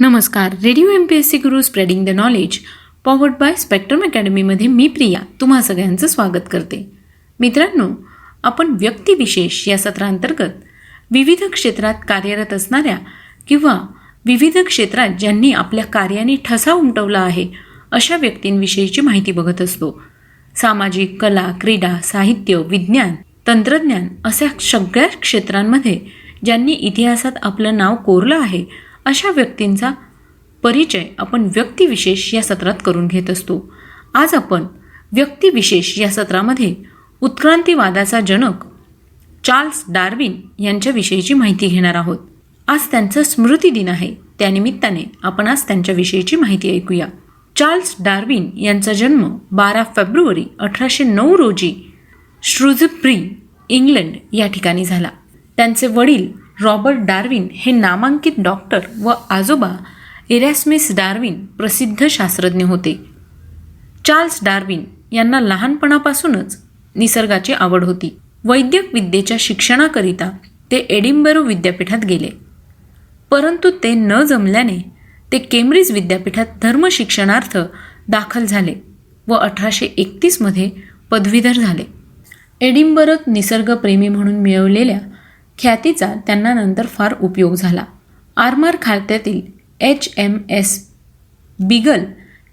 नमस्कार. Radio M P S C Guru spreading the knowledge powered by spectrum अकॅडमीमध्ये मी प्रिया तुम्हा सगळ्यांचं स्वागत करते. मित्रांनो आपण व्यक्तिविशेष या सत्रांतर्गत विविध क्षेत्रात कार्यरत असणाऱ्या किंवा विविध क्षेत्रात ज्यांनी आपल्या कार्याने ठसा उमटवला आहे अशा व्यक्तींविषयीची माहिती बघत असतो. सामाजिक कला क्रीडा साहित्य विज्ञान तंत्रज्ञान अशा सगळ्या क्षेत्रांमध्ये ज्यांनी इतिहासात आपलं नाव कोरलं आहे अशा व्यक्तींचा परिचय आपण व्यक्तिविशेष या सत्रात करून घेत असतो. आज आपण व्यक्तिविशेष या सत्रामध्ये उत्क्रांतीवादाचा जनक चार्ल्स डार्विन यांच्याविषयीची माहिती घेणार आहोत. आज त्यांचा स्मृती दिन आहे. त्यानिमित्ताने आपण आज त्यांच्याविषयीची माहिती ऐकूया. चार्ल्स डार्विन यांचा जन्म बारा फेब्रुवारी अठराशे नऊ रोजी श्रुझप्री इंग्लंड या ठिकाणी झाला. त्यांचे वडील रॉबर्ट डार्विन हे नामांकित डॉक्टर व आजोबा इरॅस्मिस डार्विन प्रसिद्ध शास्त्रज्ञ होते. चार्ल्स डार्विन यांना लहानपणापासूनच निसर्गाची आवड होती. वैद्यक विद्येच्या शिक्षणाकरिता ते एडिंबरो विद्यापीठात गेले. परंतु ते न जमल्याने ते केम्ब्रिज विद्यापीठात धर्मशिक्षणार्थ दाखल झाले व अठराशे एकतीसमध्ये पदवीधर झाले. एडिंबरोत निसर्गप्रेमी म्हणून मिळवलेल्या ख्यातीचा त्यांना नंतर फार उपयोग झाला. आरमार खात्यातील एच एम एस बिगल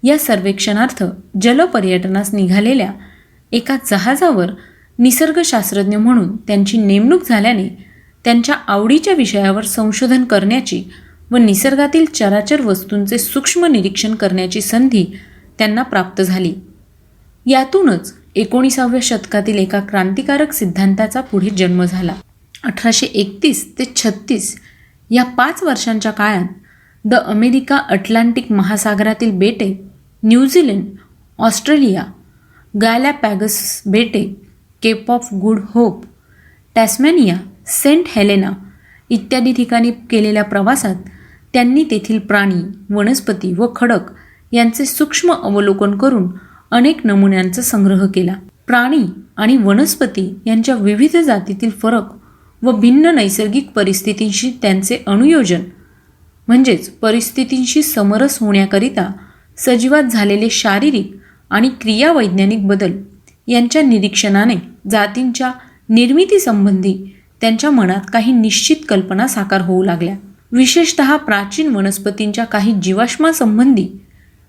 या सर्वेक्षणार्थ जलपर्यटनास निघालेल्या एका जहाजावर निसर्गशास्त्रज्ञ म्हणून त्यांची नेमणूक झाल्याने त्यांच्या आवडीच्या विषयावर संशोधन करण्याची व निसर्गातील चराचर वस्तूंचे सूक्ष्म निरीक्षण करण्याची संधी त्यांना प्राप्त झाली. यातूनच एकोणीसाव्या शतकातील एका क्रांतिकारक सिद्धांताचा पुढे जन्म झाला. अठराशे एकतीस ते छत्तीस या पाच वर्षांच्या काळात द अमेरिका अटलांटिक महासागरातील बेटे न्यूझीलंड ऑस्ट्रेलिया गायलॅपॅगस बेटे Cape of Good Hope Tasmania Saint Helena इत्यादी ठिकाणी केलेल्या प्रवासात त्यांनी तेथील प्राणी वनस्पती व खडक यांचे सूक्ष्म अवलोकन करून अनेक नमुन्यांचा संग्रह केला. प्राणी आणि वनस्पती यांच्या विविध जातीतील फरक व भिन्न नैसर्गिक परिस्थितींशी त्यांचे अनुयोजन म्हणजेच परिस्थितींशी समरस होण्याकरिता सजीवात झालेले शारीरिक आणि क्रियावैज्ञानिक बदल यांच्या निरीक्षणाने जातींच्या निर्मितीसंबंधी त्यांच्या मनात काही निश्चित कल्पना साकार होऊ लागल्या. विशेषत प्राचीन वनस्पतींच्या काही जीवाश्मासंबंधी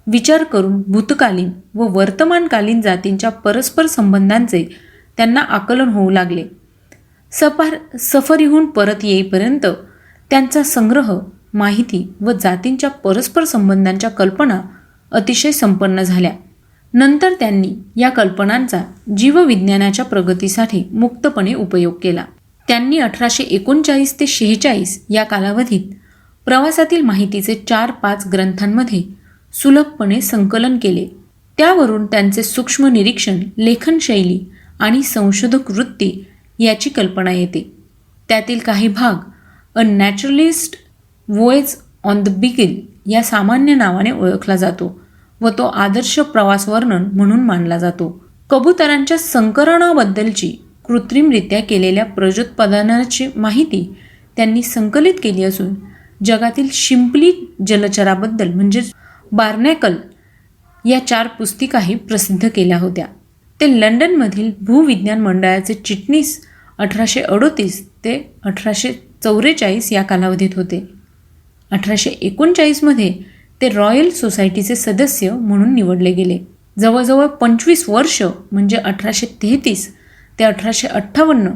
विचार करून भूतकालीन व वर्तमानकालीन जातींच्या परस्पर संबंधांचे त्यांना आकलन होऊ लागले. सफार सफरीहून परत येईपर्यंत त्यांचा संग्रह माहिती व जातींच्या परस्पर संबंधांच्या कल्पना अतिशय संपन्न झाल्या. नंतर त्यांनी या कल्पनांचा जीवविज्ञानाच्या प्रगतीसाठी मुक्तपणे उपयोग केला. त्यांनी अठराशे एकोणचाळीस ते शेहेचाळीस या कालावधीत प्रवासातील माहितीचे चार पाच ग्रंथांमध्ये सुलभपणे संकलन केले. त्यावरून त्यांचे सूक्ष्म निरीक्षण लेखनशैली आणि संशोधक वृत्ती याची कल्पना येते. त्यातील काही भाग a naturalist voyage on the Beagle या सामान्य नावाने ओळखला जातो व तो आदर्श प्रवास वर्णन म्हणून मानला जातो. कबुतरांच्या संकरणाबद्दलची कृत्रिमरित्या केलेल्या प्रजोत्पादनाची माहिती त्यांनी संकलित केली असून जगातील शिंपली जलचराबद्दल म्हणजेच बार्नॅकल या चार पुस्तिकाही प्रसिद्ध केल्या होत्या. ते लंडनमधील भूविज्ञान मंडळाचे चिटणीस अठराशे अडोतीस ते अठराशे चौवेचाळीस या कालावधीत होते. अठराशे एकोणचाळीसमध्ये ते रॉयल सोसायटीचे सदस्य म्हणून निवडले गेले. जवळजवळ पंचवीस वर्ष म्हणजे अठराशे तेहतीस ते अठराशे अठ्ठावन्न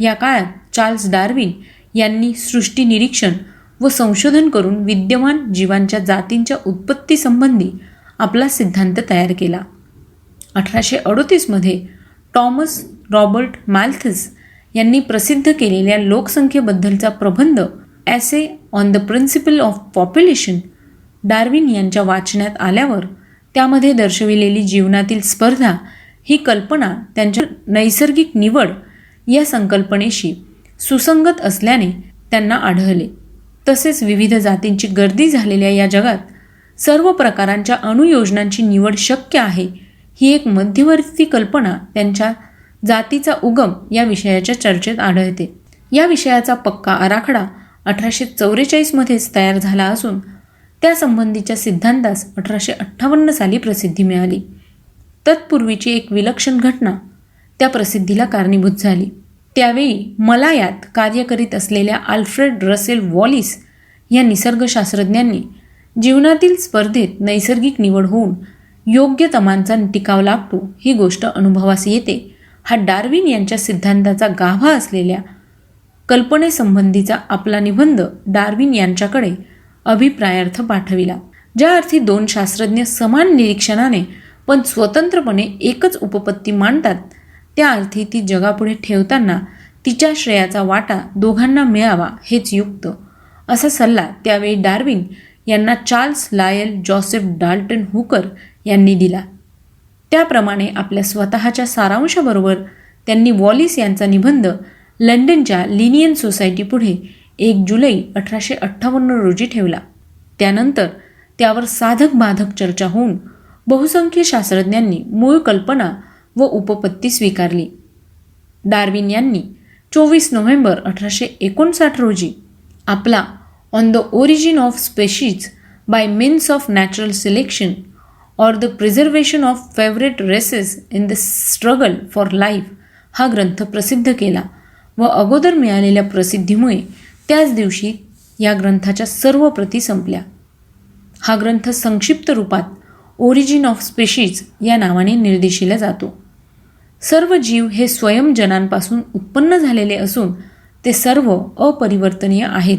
या काळात चार्ल्स डार्विन यांनी सृष्टी निरीक्षण व संशोधन करून विद्यमान जीवांच्या जातींच्या उत्पत्तीसंबंधी आपला सिद्धांत तयार केला. अठराशे अडोतीसमध्ये टॉमस रॉबर्ट मॅल्थस यांनी प्रसिद्ध केलेल्या लोकसंख्येबद्दलचा प्रबंध essay on the principle of population Darwin यांच्या वाचण्यात आल्यावर त्यामध्ये दर्शविलेली जीवनातील स्पर्धा ही कल्पना त्यांच्या नैसर्गिक निवड या संकल्पनेशी सुसंगत असल्याने त्यांना आढळले. तसेच विविध जातींची गर्दी झालेल्या या जगात सर्व प्रकारांच्या अनुयोजनांची निवड शक्य आहे ही एक मध्यवर्ती कल्पना त्यांच्या जातीचा उगम या विषयाच्या चर्चेत आढळते. या विषयाचा पक्का आराखडा अठराशे चौवेचाळीसमध्येच तयार झाला असून त्यासंबंधीच्या सिद्धांतास अठराशे अठ्ठावन्न साली प्रसिद्धी मिळाली. तत्पूर्वीची एक विलक्षण घटना त्या प्रसिद्धीला कारणीभूत झाली. त्यावेळी मला यात कार्य करीत असलेल्या आल्फ्रेड रसेल वॉलिस या निसर्गशास्त्रज्ञांनी जीवनातील स्पर्धेत नैसर्गिक निवड होऊन योग्य तमांचा टिकाव लागतो ही गोष्ट अनुभवास येते. हा डार्विन यांच्या सिद्धांताचा गाभा असलेल्या कल्पनेसंबंधीचा आपला निबंध डार्विन यांच्याकडे अभिप्रायार्थ पाठविला ज्या अर्थी दोन शास्त्रज्ञ समान निरीक्षणाने पण स्वतंत्रपणे एकच उपपत्ती मांडतात त्या अर्थी ती जगापुढे ठेवताना तिच्या श्रेयाचा वाटा दोघांना मिळावा हेच युक्त. असा सल्ला त्यावेळी डार्विन यांना Charles Lyell Joseph Dalton Hooker यांनी दिला. त्याप्रमाणे आपल्या स्वतःच्या सारांशाबरोबर त्यांनी वॉलिस यांचा निबंध लंडनच्या लिनियन सोसायटीपुढे एक जुलै अठराशे अठ्ठावन्न रोजी ठेवला. त्यानंतर त्यावर साधक बाधक चर्चा होऊन बहुसंख्य शास्त्रज्ञांनी मूळ कल्पना व उपपत्ती स्वीकारली. डार्विन यांनी चोवीस नोव्हेंबर अठराशे एकोणसाठ रोजी आपला on the origin of species by means of natural selection or the preservation of favourite races in the struggle for life हा ग्रंथ प्रसिद्ध केला व अगोदर मिळालेल्या प्रसिद्धीमुळे त्याच दिवशी या ग्रंथाच्या सर्व प्रती संपल्या. हा ग्रंथ संक्षिप्त रूपात ओरिजिन ऑफ स्पेशीज या नावाने निर्देशिला जातो. सर्व जीव हे स्वयंजनांपासून उत्पन्न झालेले असून ते सर्व अपरिवर्तनीय आहेत.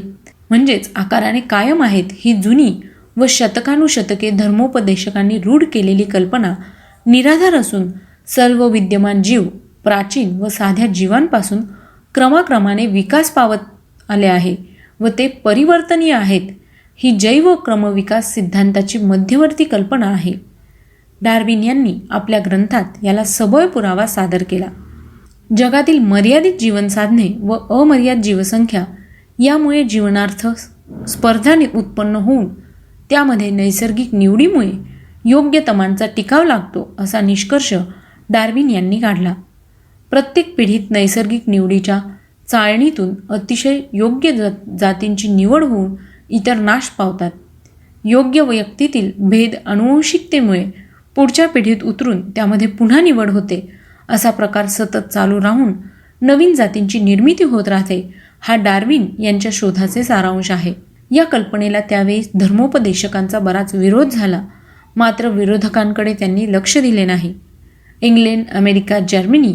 म्हणजेच आकाराने कायम आहेत ही जुनी व शतकानुशतके धर्मोपदेशकांनी रूढ केलेली कल्पना निराधार असून सर्व विद्यमान जीव प्राचीन व साध्या जीवांपासून क्रमाक्रमाने विकास पावत आले आहे व ते परिवर्तनीय आहेत. ही जैव क्रमविकास सिद्धांताची मध्यवर्ती कल्पना आहे. डार्विन यांनी आपल्या ग्रंथात याला सबळ पुरावा सादर केला. जगातील मर्यादित जीवनसाधने व अमर्याद जीवसंख्या यामुळे जीवनार्थ स्पर्धाने उत्पन्न होऊन त्यामध्ये नैसर्गिक निवडीमुळे योग्य तमांचा टिकाव लागतो असा निष्कर्ष डार्विन यांनी काढला. प्रत्येक पिढीत नैसर्गिक निवडीच्या चाळणीतून अतिशय योग्य जातींची निवड होऊन इतर नाश पावतात. योग्य व्यक्तीतील भेद अनुवंशिकतेमुळे पुढच्या पिढीत उतरून त्यामध्ये पुन्हा निवड होते असा प्रकार सतत चालू राहून नवीन जातींची निर्मिती होत राहते हा डार्विन यांच्या शोधाचे सारांश आहे. या कल्पनेला त्यावेळी धर्मोपदेशकांचा बराच विरोध झाला. मात्र विरोधकांकडे त्यांनी लक्ष दिले नाही. इंग्लंड अमेरिका जर्मनी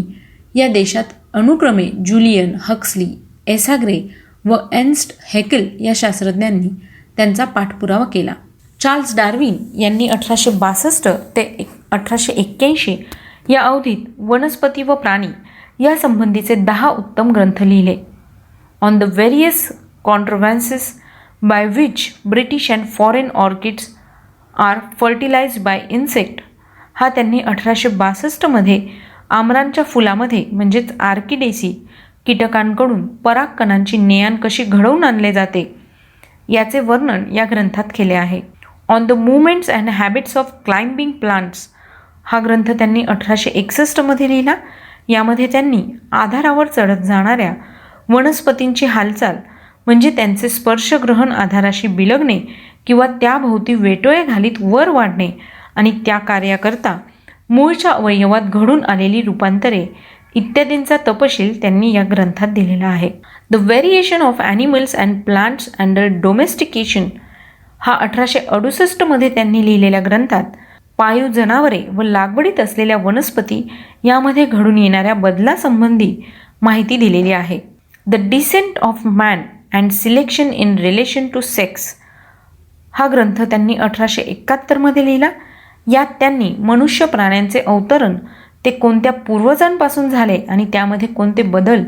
या देशात अनुक्रमे जुलियन हक्सली एसाग्रे व एन्स्ट हेकल या शास्त्रज्ञांनी त्यांचा पाठपुरावा केला. चार्ल्स डार्विन यांनी अठराशे बासष्ट ते अठराशे एक्क्याऐंशी या अवधीत वनस्पती व प्राणी या संबंधीचे दहा उत्तम ग्रंथ लिहिले. On the various contrivances by which British and foreign orchids are fertilize by insect हा त्यांनी अठराशे बासष्टमध्ये आमरांच्या फुलामध्ये म्हणजेच आर्किडेसी कीटकांकडून परागकणांची नेयान कशी घडवून आणले जाते याचे वर्णन या ग्रंथात केले आहे. On the movements and habits of climbing plants हा ग्रंथ त्यांनी अठराशे एकसष्टमध्ये लिहिला. यामध्ये त्यांनी आधारावर चढत जाणाऱ्या वनस्पतींची हालचाल म्हणजे त्यांचे स्पर्शग्रहण आधाराशी बिलगणे किंवा त्याभोवती वेटोळे घालीत वर वाढणे आणि त्या कार्याकरता मूळच्या अवयवात घडून आलेली रूपांतरे इत्यादींचा तपशील त्यांनी या ग्रंथात दिलेला आहे. The variation of animals and plants under domestication हा अठराशे अडुसष्टमध्ये त्यांनी लिहिलेल्या ग्रंथात पाळीव जनावरे व लागवडीत असलेल्या वनस्पती यामध्ये घडून येणाऱ्या बदलासंबंधी माहिती दिलेली आहे. The descent of man and selection in relation to sex हा ग्रंथ त्यांनी अठराशे एकाहत्तरमध्ये लिहिला. यात त्यांनी मनुष्य प्राण्यांचे अवतरण ते कोणत्या पूर्वजांपासून झाले आणि त्यामध्ये कोणते बदल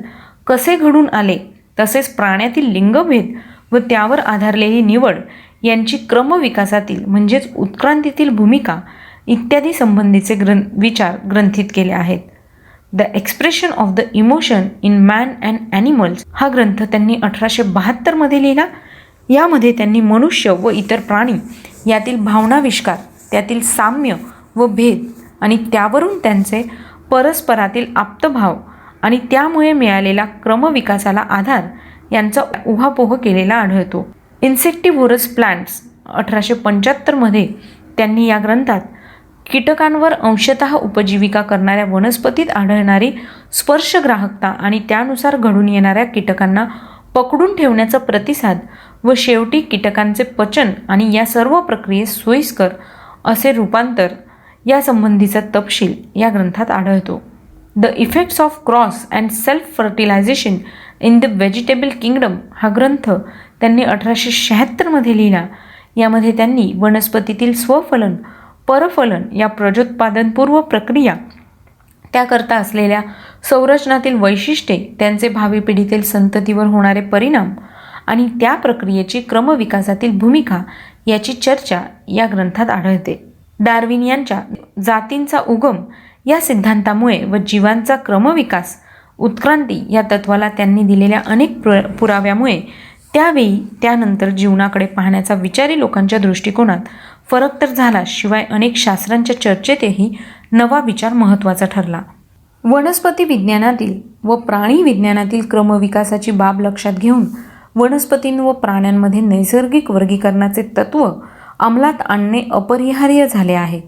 कसे घडून आले तसेच प्राण्यातील लिंगभेद व त्यावर आधारलेली निवड यांची क्रमविकासातील म्हणजेच उत्क्रांतीतील भूमिका इत्यादी संबंधीचे ग्रं विचार ग्रंथित केले आहेत. The expression of the emotion in man and animals हा ग्रंथ त्यांनी अठराशे बहात्तरमध्ये लिहिला. यामध्ये त्यांनी मनुष्य व इतर प्राणी यातील भावनाविष्कार त्यातील साम्य व भेद आणि त्यावरून त्यांचे परस्परातील आप्तभाव आणि त्यामुळे मिळालेला क्रमविकासाला आधार यांचा उहापोह केलेला आढळतो. इन्सेक्टिव्होरस प्लांट्स अठराशे पंच्याहत्तरमध्ये त्यांनी या ग्रंथात कीटकांवर अंशतः उपजीविका करणाऱ्या वनस्पतीत आढळणारी स्पर्शग्राहकता आणि त्यानुसार घडून येणाऱ्या कीटकांना पकडून ठेवण्याचा प्रतिसाद व शेवटी कीटकांचे पचन आणि या सर्व प्रक्रियेस सोयीस्कर असे रूपांतर यासंबंधीचा तपशील या ग्रंथात आढळतो. The effects of cross and self fertilization in the vegetable kingdom हा ग्रंथ त्यांनी अठराशे शहात्तरमध्ये लिहिला. यामध्ये त्यांनी वनस्पतीतील स्वफलन परफलन या प्रजोत्पादनपूर्व प्रक्रिया त्याकरता असलेल्या संरचनातील वैशिष्ट्ये त्यांचे भावी पिढीतील संततीवर होणारे परिणाम आणि त्या प्रक्रियेची क्रमविकासातील भूमिका याची चर्चा या ग्रंथात आढळते. डार्विन यांच्या जातींचा उगम या सिद्धांतामुळे व जीवांचा क्रमविकास उत्क्रांती या तत्वाला त्यांनी दिलेल्या अनेक पुर पुराव्यामुळे त्यावेळी त्यानंतर जीवनाकडे पाहण्याचा विचारी लोकांच्या दृष्टिकोनात फरक तर झाला शिवाय अनेक शास्त्रांच्या चर्चेतही नवा विचार महत्त्वाचा ठरला. वनस्पती विज्ञानातील व प्राणी विज्ञानातील क्रमविकासाची बाब लक्षात घेऊन वनस्पतीं व प्राण्यांमध्ये नैसर्गिक वर्गीकरणाचे तत्त्व अंमलात आणणे अपरिहार्य झाले आहे.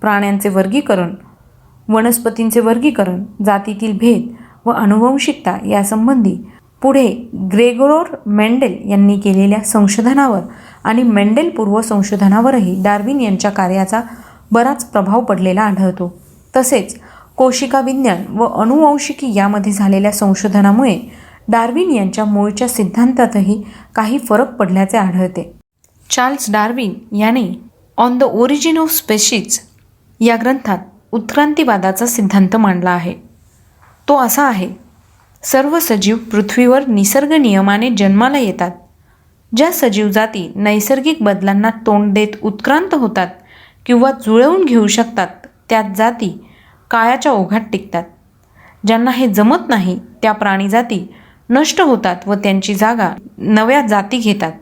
प्राण्यांचे वर्गीकरण वनस्पतींचे वर्गीकरण जातीतील भेद व अनुवंशिकता यासंबंधी पुढे ग्रेगोर मेंडेल यांनी केलेल्या संशोधनावर आणि मेंडेल पूर्व संशोधनावरही डार्विन यांच्या कार्याचा बराच प्रभाव पडलेला आढळतो. तसेच कोशिका विज्ञान व अनुवंशिकी यामध्ये झालेल्या संशोधनामुळे डार्विन यांच्या मूळच्या सिद्धांतातही काही फरक पडल्याचे आढळते. चार्ल्स डार्विन याने on the origin of species या ग्रंथात उत्क्रांतीवादाचा सिद्धांत मांडला आहे. तो असा आहे सर्व सजीव पृथ्वीवर निसर्ग नियमाने जन्माला येतात. ज्या सजीव जाती नैसर्गिक बदलांना तोंड देत उत्क्रांत होतात किंवा जुळवून घेऊ शकतात त्यात जाती काळाच्या ओघात टिकतात. ज्यांना हे जमत नाही त्या प्राणीजाती नष्ट होतात व त्यांची जागा नव्या जाती घेतात.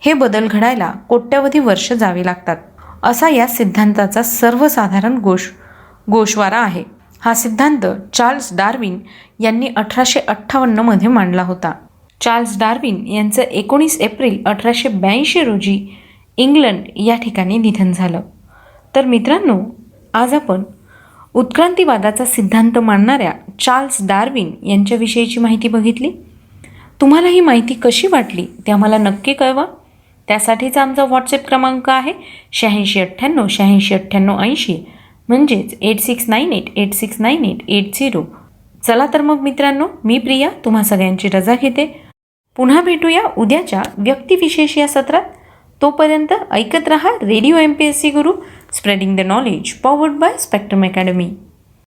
हे बदल घडायला कोट्यवधी वर्ष जावी लागतात. असा या सिद्धांताचा सर्वसाधारण गोष गोषवारा आहे. हा सिद्धांत चार्ल्स डार्विन यांनी अठराशे अठ्ठावन्नमध्ये मांडला होता. चार्ल्स डार्विन यांचं एकोणीस एप्रिल अठराशे ब्याऐंशी रोजी इंग्लंड या ठिकाणी निधन झालं. तर मित्रांनो आज आपण उत्क्रांतीवादाचा सिद्धांत मांडणाऱ्या चार्ल्स डार्विन यांच्याविषयीची माहिती बघितली? तुम्हाला ही माहिती कशी वाटली ते आम्हाला नक्की कळवा. त्यासाठीचा आमचा व्हॉट्सअप क्रमांक आहे शहाऐंशी अठ्ठ्याण्णव शहाऐंशी अठ्ठ्याण्णव ऐंशी. म्हणजेच eight six nine eight eight six nine eight eight zero चला तर मग मित्रांनो मी प्रिया तुम्हा सगळ्यांची रजा घेते. पुन्हा भेटूया उद्याच्या व्यक्तिविशेष या सत्रात. तोपर्यंत ऐकत रहा radio M P S C Guru spreading the knowledge powered by spectrum academy